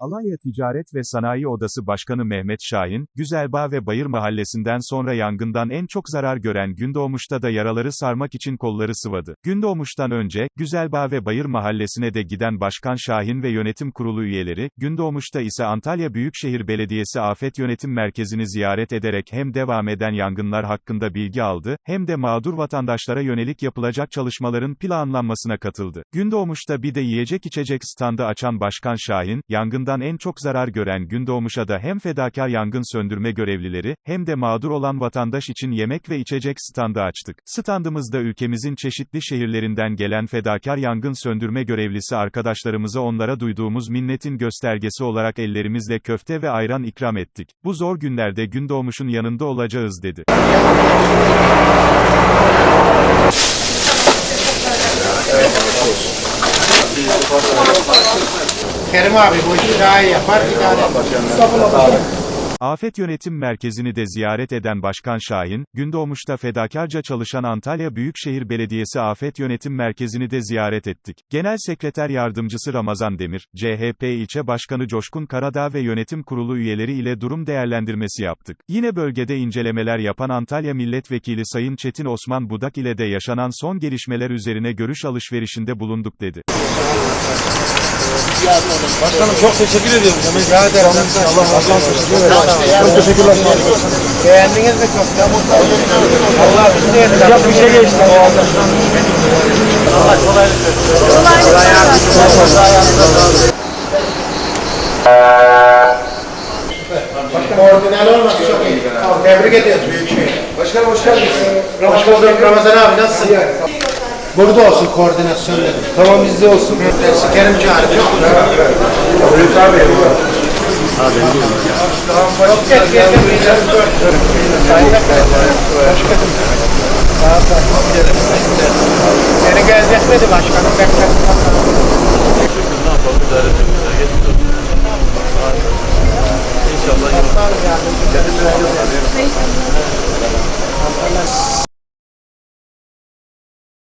Alanya Ticaret ve Sanayi Odası Başkanı Mehmet Şahin, Güzelbağ ve Bayır Mahallesi'nden sonra yangından en çok zarar gören Gündoğmuş'ta da yaraları sarmak için kolları sıvadı. Gündoğmuş'tan önce, Güzelbağ ve Bayır Mahallesi'ne de giden Başkan Şahin ve yönetim kurulu üyeleri, Gündoğmuş'ta ise Antalya Büyükşehir Belediyesi Afet Yönetim Merkezi'ni ziyaret ederek hem devam eden yangınlar hakkında bilgi aldı, hem de mağdur vatandaşlara yönelik yapılacak çalışmaların planlanmasına katıldı. Gündoğmuş'ta bir de yiyecek içecek standı açan Başkan Şahin, yangından en çok zarar gören Gündoğmuş'a da hem fedakar yangın söndürme görevlileri, hem de mağdur olan vatandaş için yemek ve içecek standı açtık. Standımızda ülkemizin çeşitli şehirlerinden gelen fedakar yangın söndürme görevlisi arkadaşlarımıza onlara duyduğumuz minnetin göstergesi olarak ellerimizle köfte ve ayran ikram ettik. Bu zor günlerde Gündoğmuş'un yanında olacağız dedi. Kerim abi bu işi daha iyi yapar. Afet Yönetim Merkezi'ni de ziyaret eden Başkan Şahin, Gündoğmuş'ta fedakarca çalışan Antalya Büyükşehir Belediyesi Afet Yönetim Merkezi'ni de ziyaret ettik. Genel Sekreter Yardımcısı Ramazan Demir, CHP İlçe Başkanı Coşkun Karadağ ve yönetim kurulu üyeleri ile durum değerlendirmesi yaptık. Yine bölgede incelemeler yapan Antalya Milletvekili Sayın Çetin Osman Budak ile de yaşanan son gelişmeler üzerine görüş alışverişinde bulunduk dedi. Başkanım çok teşekkür ediyorum. Rica ederim. Allah razı olsun. Çok teşekkürler. Beğendiniz mi çok? Allah yeter. Çok bir şey geçti. Allah kolaylık versin. Koordinal olmak çok iyi. Tebrik ediyoruz Büyükşehir. Başkanım hoş geldiniz. Hoş bulduk Ramazan abi nasılsın? Burada olsun koordinasyon dedim. Tamam bizde olsun. Kerim çağırdı. Çok güzel. Buyur abi. Çok geç geldim. Seni gezdirmedi başkanım. Bekledim. Ne yapalım? İdare edelim. Geçmiş olsun. İnşallah. Sağ olun yardımcı.